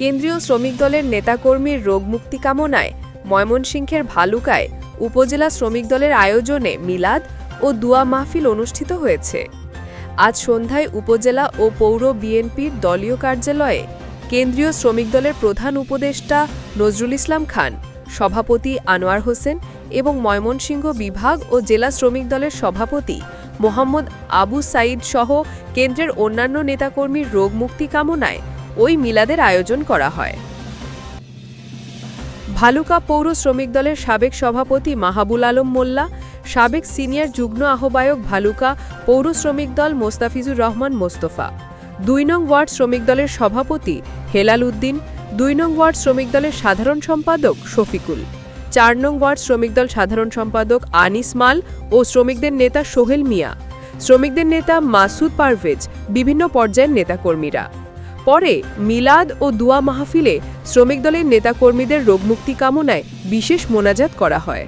কেন্দ্রীয় শ্রমিক দলের নেতাকর্মীর রোগমুক্তি কামনায় ময়মনসিংহের ভালুকায় উপজেলা শ্রমিক দলের আয়োজনে মিলাদ ও দুয়া মাহফিল অনুষ্ঠিত হয়েছে। আজ সন্ধ্যায় উপজেলা ও পৌর বিএনপির দলীয় কার্যালয়ে কেন্দ্রীয় শ্রমিক দলের প্রধান উপদেষ্টা নজরুল ইসলাম খান, সভাপতি আনোয়ার হোসেন এবং ময়মনসিংহ বিভাগ ও জেলা শ্রমিক দলের সভাপতি মোহাম্মদ আবু সাইদ সহ কেন্দ্রের অন্যান্য নেতাকর্মীর রোগমুক্তি কামনায় ওই মিলাদের আয়োজন করা হয়। ভালুকা পৌর শ্রমিক দলের সাবেক সভাপতি মাহাবুল আলম মোল্লা, সাবেক সিনিয়র যুগ্ম আহ্বায়ক ভালুকা পৌর শ্রমিক দল মোস্তাফিজুর রহমান মোস্তফা, দুই নং ওয়ার্ড শ্রমিক দলের সভাপতি হেলাল উদ্দিন, দুই নং ওয়ার্ড শ্রমিক দলের সাধারণ সম্পাদক শফিকুল, চার নং ওয়ার্ড শ্রমিক দল সাধারণ সম্পাদক আনিস মাল ও শ্রমিকদের নেতা সোহেল মিয়া, শ্রমিকদের নেতা মাসুদ পারভেজ, বিভিন্ন পর্যায়ের নেতাকর্মীরা। পরে মিলাদ ও দুয়া মাহফিলে শ্রমিক দলের নেতাকর্মীদের রোগমুক্তি কামনায় বিশেষ মোনাজাত করা হয়।